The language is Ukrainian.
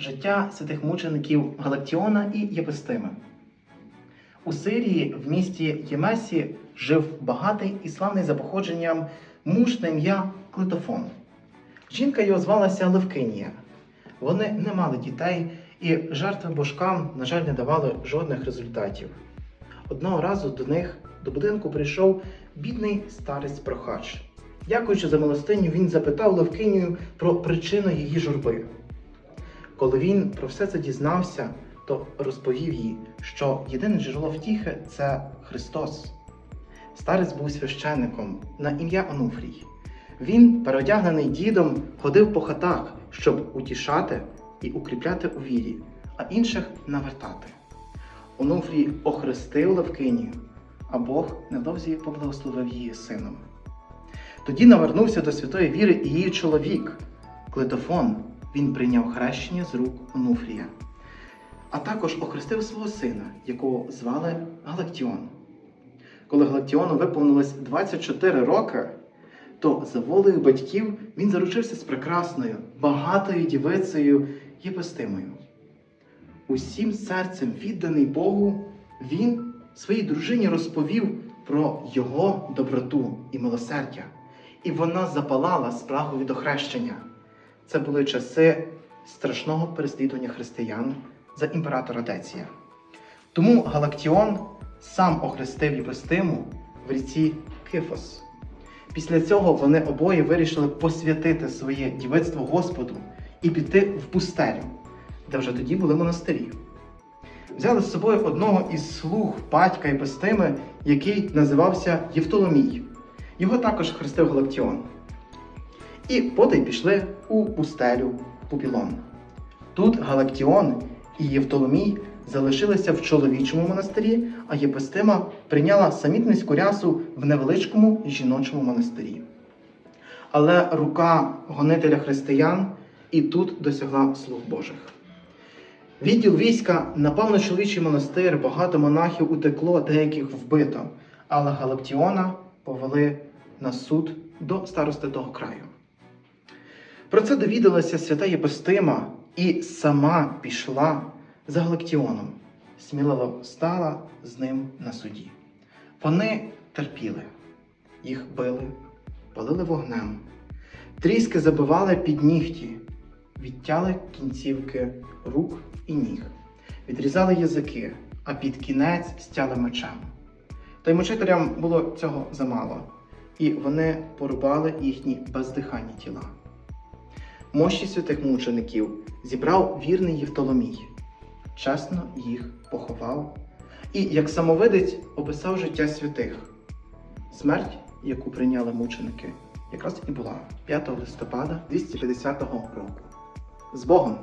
Життя святих мучеників Галактіона і Єпистими. У Сирії в місті Ємесі жив багатий і славний за походженням муж на ім'я Клитофон. Жінка його звалася Левкинія. Вони не мали дітей, і жертви божкам, на жаль, не давали жодних результатів. Одного разу до них до будинку прийшов бідний старець прохач. Дякуючи за милостиню, він запитав Левкинію про причину її журби. Коли він про все це дізнався, то розповів їй, що єдине джерело втіхи це Христос. Старець був священником на ім'я Онуфрій. Він, переодягнений дідом, ходив по хатах, щоб утішати і укріпляти у вірі, а інших навертати. Онуфрій охрестив Левкинію, а Бог невдовзі поблагословив її сином. Тоді навернувся до святої віри і її чоловік, Клитофон. Він прийняв хрещення з рук Онуфрія, а також охрестив свого сина, якого звали Галактіон. Коли Галактіону виповнилось 24 роки, то за волею батьків він заручився з прекрасною, багатою дівицею Єпистимою. Усім серцем відданий Богу, він своїй дружині розповів про його доброту і милосердя, і вона запалала спрагу від охрещення. Це були часи страшного переслідування християн за імператора Деція. Тому Галактіон сам охрестив Єпистиму в ріці Кифос. Після цього вони обоє вирішили посвятити своє дівицтво Господу і піти в пустелю, де вже тоді були монастирі. Взяли з собою одного із слуг батька Єпистими, який називався Євтоломій. Його також хрестив Галактіон. І потай пішли у пустелю Пупілон. Тут Галактіон і Євтоломій залишилися в чоловічому монастирі, а Єпистима прийняла самітницьку рясу в невеличкому жіночому монастирі. Але рука гонителя християн і тут досягла слуг Божих. Відділ війська напав на чоловічий монастир, багато монахів утекло, деяких вбито, але Галактіона повели на суд до старости того краю. Про це довідалася свята Єпистима і сама пішла за Галактіоном, сміливо стала з ним на суді. Вони терпіли, їх били, палили вогнем, тріски забивали під нігті, відтяли кінцівки рук і ніг, відрізали язики, а під кінець стяли мечем. Та й мучителям було цього замало, і вони порубали їхні бездиханні тіла. Мощі святих мучеників зібрав вірний Євтоломій, чесно їх поховав і, як самовидець, описав життя святих. Смерть, яку прийняли мученики, якраз і була 5 листопада 250 року. З Богом!